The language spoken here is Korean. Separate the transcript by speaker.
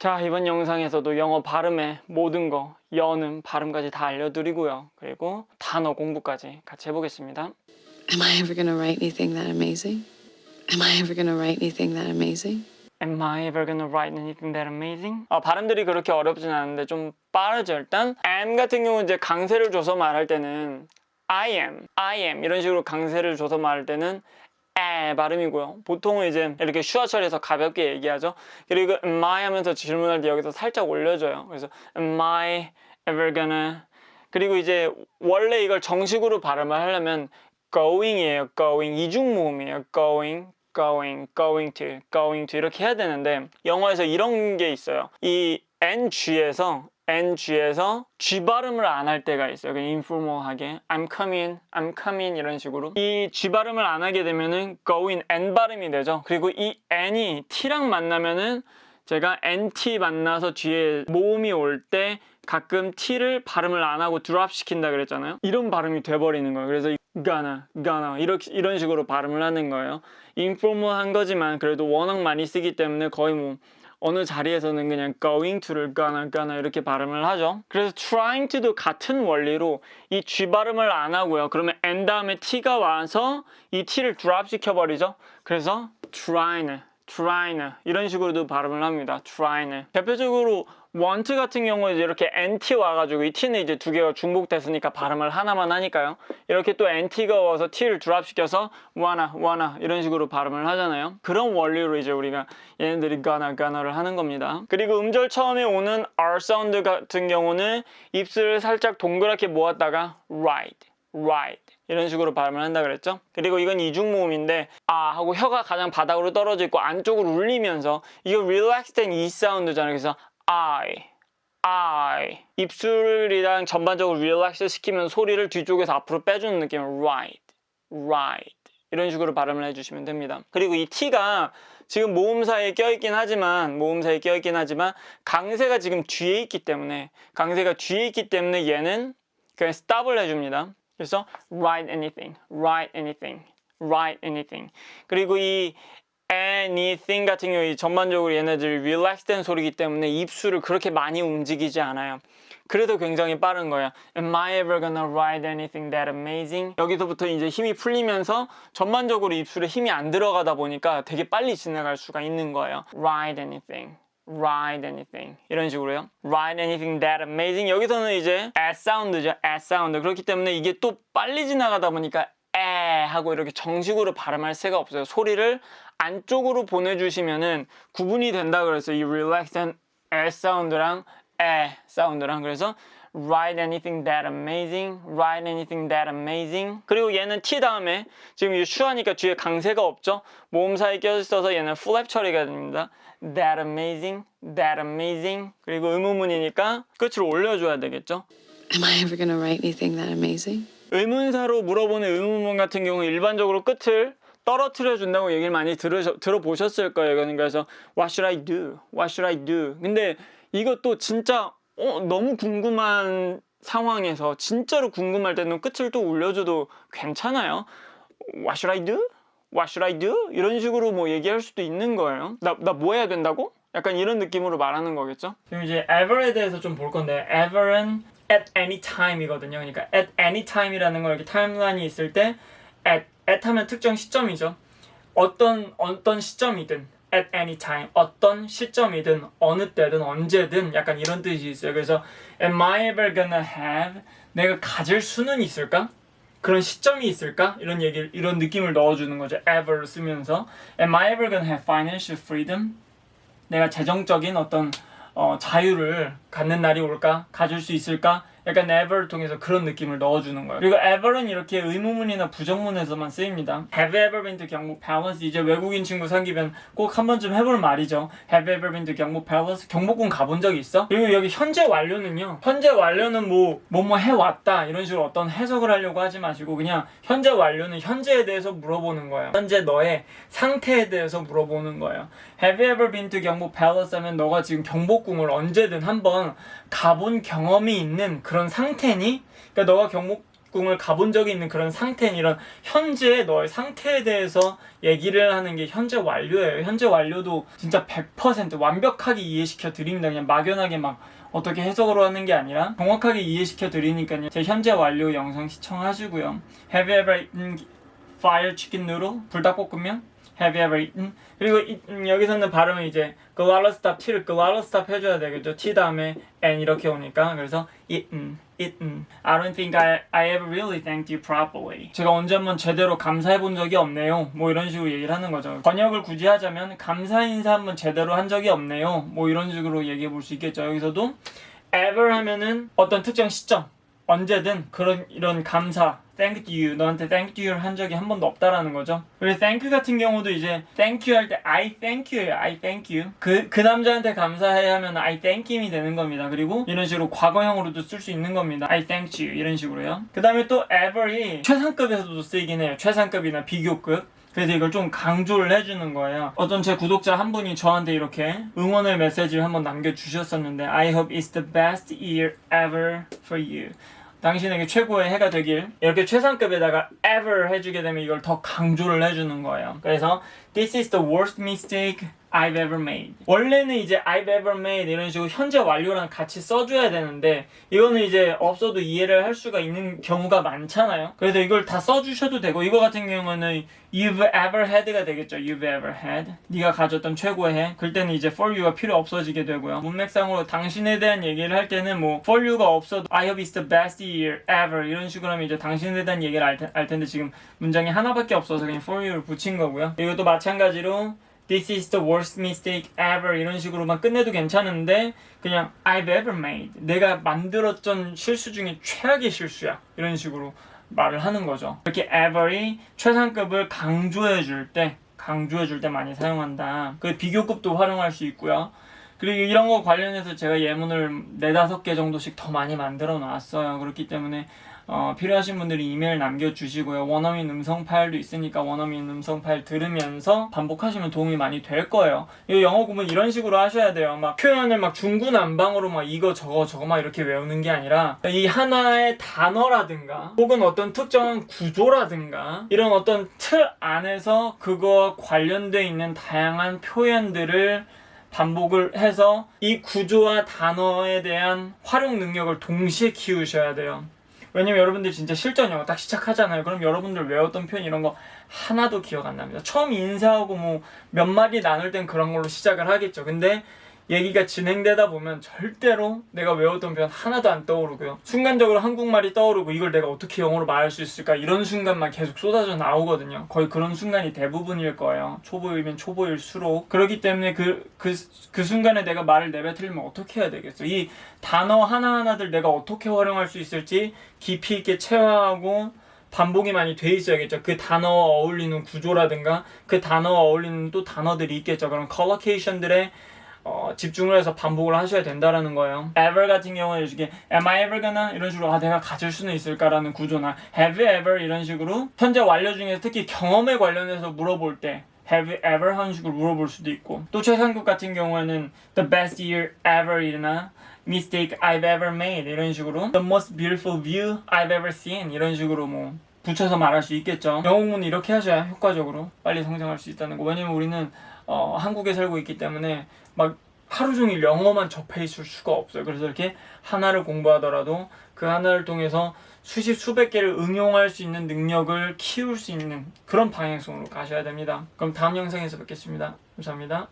Speaker 1: 자, 이번 영상에서도 영어 발음의 모든 거, 여는 발음까지 다 알려드리고요. 그리고 단어 공부까지 같이 해보겠습니다.
Speaker 2: Am I ever gonna write anything that amazing? Am I ever gonna write anything that amazing?
Speaker 1: Am I ever gonna write anything that amazing? 아, 발음들이 그렇게 어렵진 않은데 좀 빠르죠. 일단 am 같은 경우 이제 강세를 줘서 말할 때는 I am, I am 이런 식으로 강세를 줘서 말할 때는 에 발음이고요. 보통은 이제 이렇게 슈아 처리해서 가볍게 얘기하죠. 그리고 am I 하면서 질문할 때 여기서 살짝 올려줘요. 그래서 am I ever gonna 그리고 이제 원래 이걸 정식으로 발음을 하려면 going이에요. going 이중 모음이에요. going going going to going to 이렇게 해야 되는데 영어에서 이런 게 있어요. 이 ng에서 ng에서 g 발음을 안 할 때가 있어요. 그냥 informal하게 I'm coming, I'm coming 이런 식으로 이 g 발음을 안 하게 되면은 going n 발음이 되죠. 그리고 이 n이 t랑 만나면은 제가 nt 만나서 뒤에 모음이 올 때 가끔 t를 발음을 안 하고 드랍 시킨다 그랬잖아요. 이런 발음이 돼버리는 거예요. 그래서 gonna, gonna 이렇게 이런 식으로 발음을 하는 거예요. 인포멀한 거지만 그래도 워낙 많이 쓰기 때문에 거의 뭐 어느 자리에서는 그냥 going to를 gonna, gonna 이렇게 발음을 하죠. 그래서 trying to도 같은 원리로 이 g 발음을 안 하고요. 그러면 n 다음에 t가 와서 이 t를 드랍 시켜버리죠. 그래서 trying, trying 이런 식으로도 발음을 합니다. trying. 대표적으로 want 같은 경우에 이렇게 nt 와가지고 이 t는 이제 두 개가 중복됐으니까 발음을 하나만 하니까요. 이렇게 또 nt가 와서 t를 드랍시켜서 wanna, wanna 이런 식으로 발음을 하잖아요. 그런 원리로 이제 우리가 얘네들이 gonna, gonna를 하는 겁니다. 그리고 음절 처음에 오는 r 사운드 같은 경우는 입술을 살짝 동그랗게 모았다가 right, right 이런 식으로 발음을 한다 그랬죠. 그리고 이건 이중 모음인데 아 하고 혀가 가장 바닥으로 떨어져 있고 안쪽으로 울리면서 이거 relaxed된 이 사운드잖아요. 그래서 I, I 입술이랑 전반적으로 릴렉스 시키면 소리를 뒤쪽에서 앞으로 빼주는 느낌 right, right 이런 식으로 발음을 해주시면 됩니다. 그리고 이 T가 지금 모음 사이에 껴있긴 하지만 모음 사이에 껴있긴 하지만 강세가 지금 뒤에 있기 때문에 강세가 뒤에 있기 때문에 얘는 그냥 stop을 해줍니다. 그래서 write anything, write anything, write anything. 그리고 이 anything 같은 경우 이 전반적으로 얘네들 relax된 소리이기 때문에 입술을 그렇게 많이 움직이지 않아요. 그래도 굉장히 빠른 거야. Am I ever gonna write anything that amazing? 여기서부터 이제 힘이 풀리면서 전반적으로 입술에 힘이 안 들어가다 보니까 되게 빨리 지나갈 수가 있는 거예요. Write anything. Write anything 이런 식으로요. write anything that amazing 여기서는 이제 s 사운드죠. s 사운드 그렇기 때문에 이게 또 빨리 지나가다 보니까 에 하고 이렇게 정식으로 발음할 새가 없어요. 소리를 안쪽으로 보내주시면은 구분이 된다 그랬어요. 이 relaxed s 사운드랑 에 사운드랑 그래서 write anything that amazing, write anything that amazing. 그리고 얘는 t 다음에 지금 이 슈하니까 뒤에 강세가 없죠. 모음 사이 껴 있어서 얘는 flap 처리가 됩니다. That amazing, that amazing. 그리고 의문문이니까 끝을 올려줘야 되겠죠.
Speaker 2: Am I ever gonna write anything that amazing?
Speaker 1: 의문사로 물어보는 의문문 같은 경우 일반적으로 끝을 떨어뜨려 준다고 얘기를 많이 들으셔, 들어보셨을 거예요. 그러니까 그래서 What should I do? What should I do? 근데 이것도 진짜 어, 너무 궁금한 상황에서 진짜로 궁금할 때는 끝을 또 올려줘도 괜찮아요. What should I do? What should I do? 이런 식으로 뭐 얘기할 수도 있는 거예요. 나 나 뭐 해야 된다고? 약간 이런 느낌으로 말하는 거겠죠. 지금 이제 ever에 대해서 좀 볼 건데 ever은 at any time이거든요. 그러니까 at any time이라는 거 이렇게 타임라인이 있을 때 at, at 하면 특정 시점이죠. 어떤 어떤 시점이든 at any time 어떤 시점이든 어느 때든 언제든 약간 이런 뜻이 있어요. 그래서 am I ever gonna have 내가 가질 수는 있을까? 그런 시점이 있을까? 이런 얘기 이런 느낌을 넣어주는 거죠. ever 쓰면서 am I ever gonna have financial freedom? 내가 재정적인 어떤 어, 자유를 갖는 날이 올까? 가질 수 있을까? 약간 ever를 통해서 그런 느낌을 넣어주는 거예요. 그리고 ever는 이렇게 의문문이나 부정문에서만 쓰입니다. Have ever been to 경북 palace? 이제 외국인 친구 사귀면 꼭 한 번쯤 해볼 말이죠. Have ever been to 경북 palace? 경복궁 가본 적 있어? 그리고 여기 현재 완료는요. 현재 완료는 뭐 뭐 뭐 해왔다 이런 식으로 어떤 해석을 하려고 하지 마시고 그냥 현재 완료는 현재에 대해서 물어보는 거예요. 현재 너의 상태에 대해서 물어보는 거예요. Have you ever been to 경복 palace? 하면 너가 지금 경복궁을 언제든 한번 가본 경험이 있는 그런 상태니? 그러니까 너가 경복 꿈을 가본 적이 있는 그런 상태인 이런 현재 너의 상태에 대해서 얘기를 하는 게 현재 완료예요. 현재 완료도 진짜 100% 완벽하게 이해시켜 드립니다. 그냥 막연하게 막 어떻게 해석으로 하는 게 아니라 정확하게 이해시켜 드리니까요. 제 현재 완료 영상 시청하시고요. Have you ever eaten fire chicken noodle? 불닭볶음면? Have you ever eaten? 그리고 이- 음, 여기서는 발음은 이제 글랄러 스탑 T를 글랄러 스탑 해줘야 되겠죠. T 다음에 N 이렇게 오니까 그래서 eaten, eaten. I don't think I, I ever really thanked you properly. 제가 언제 한번 제대로 감사해 본 적이 없네요. 뭐 이런 식으로 얘기를 하는 거죠. 번역을 굳이 하자면 감사 인사 한번 제대로 한 적이 없네요. 뭐 이런 식으로 얘기해 볼 수 있겠죠. 여기서도 ever 하면은 어떤 특정 시점 언제든 그런 이런 감사 thank you 너한테 thank you를 한 적이 한 번도 없다라는 거죠. 그래서 thank you 같은 경우도 이제 thank you 할 때 I thank you예요. I thank you. 그 그 남자한테 감사해 하면 I thank him이 되는 겁니다. 그리고 이런 식으로 과거형으로도 쓸 수 있는 겁니다. I thank you 이런 식으로요. 그 다음에 또 ever이 최상급에서도 쓰이긴 해요. 최상급이나 비교급. 그래서 이걸 좀 강조를 해주는 거예요. 어떤 제 구독자 한 분이 저한테 이렇게 응원의 메시지를 한번 남겨주셨었는데 I hope it's the best year ever for you. 당신에게 최고의 해가 되길 이렇게 최상급에다가 ever 해주게 되면 이걸 더 강조를 해주는 거예요. 그래서 This is the worst mistake I've ever made. 원래는 이제 I've ever made 이런 식으로 현재 완료랑 같이 써줘야 되는데 이거는 이제 없어도 이해를 할 수가 있는 경우가 많잖아요. 그래서 이걸 다 써주셔도 되고 이거 같은 경우는 You've ever had가 되겠죠. You've ever had. 네가 가졌던 최고의 해. 그럴 때는 이제 for you가 필요 없어지게 되고요. 문맥상으로 당신에 대한 얘기를 할 때는 뭐 for you가 없어도 I hope it's the best year ever 이런 식으로 하면 이제 당신에 대한 얘기를 알 텐데 지금 문장이 하나밖에 없어서 그냥 for you를 붙인 거고요. 이것도 마찬가지로 This is the worst mistake ever 이런 식으로만 끝내도 괜찮은데 그냥 I've ever made 내가 만들었던 실수 중에 최악의 실수야 이런 식으로 말을 하는 거죠. 이렇게 ever이 최상급을 강조해 줄 때, 강조해 줄 때 많이 사용한다. 그 비교급도 활용할 수 있고요. 그리고 이런 거 관련해서 제가 예문을 네다섯 개 정도씩 더 많이 만들어 놨어요. 그렇기 때문에 어, 필요하신 분들이 이메일 남겨주시고요. 원어민 음성 파일도 있으니까 원어민 음성 파일 들으면서 반복하시면 도움이 많이 될 거예요. 이 영어 공부 이런 식으로 하셔야 돼요. 막 표현을 막 중구난방으로 막 이거 저거 저거 막 이렇게 외우는 게 아니라 이 하나의 단어라든가 혹은 어떤 특정한 구조라든가 이런 어떤 틀 안에서 그거 관련돼 있는 다양한 표현들을 반복을 해서 이 구조와 단어에 대한 활용 능력을 동시에 키우셔야 돼요. 왜냐면 여러분들 진짜 실전 영어 딱 시작하잖아요. 그럼 여러분들 외웠던 표현 이런 거 하나도 기억 안 납니다. 처음 인사하고 뭐 몇 마디 나눌 땐 그런 걸로 시작을 하겠죠. 근데 얘기가 진행되다 보면 절대로 내가 외웠던 표현 하나도 안 떠오르고요. 순간적으로 한국말이 떠오르고 이걸 내가 어떻게 영어로 말할 수 있을까 이런 순간만 계속 쏟아져 나오거든요. 거의 그런 순간이 대부분일 거예요. 초보이면 초보일수록. 그렇기 때문에 그, 그, 그 순간에 내가 말을 내뱉으려면 어떻게 해야 되겠어? 이 단어 하나하나들 내가 어떻게 활용할 수 있을지 깊이 있게 체화하고 반복이 많이 돼 있어야겠죠. 그 단어와 어울리는 구조라든가 그 단어와 어울리는 또 단어들이 있겠죠. 그런 컬러케이션들의 어, 집중을 해서 반복을 하셔야 된다라는 거예요. ever 같은 경우는 이렇게 am I ever gonna 이런 식으로 아 내가 가질 수는 있을까라는 구조나 have you ever 이런 식으로 현재 완료 중에서 특히 경험에 관련해서 물어볼 때 have you ever 하는 식으로 물어볼 수도 있고 또 최상급 같은 경우에는 the best year ever이나 mistake I've ever made 이런 식으로 the most beautiful view I've ever seen 이런 식으로 뭐 붙여서 말할 수 있겠죠. 공부는 이렇게 하셔야 효과적으로 빨리 성장할 수 있다는 거. 왜냐면 우리는 어, 한국에 살고 있기 때문에 막 하루 종일 영어만 접해 있을 수가 없어요. 그래서 이렇게 하나를 공부하더라도 그 하나를 통해서 수십 수백 개를 응용할 수 있는 능력을 키울 수 있는 그런 방향성으로 가셔야 됩니다. 그럼 다음 영상에서 뵙겠습니다. 감사합니다.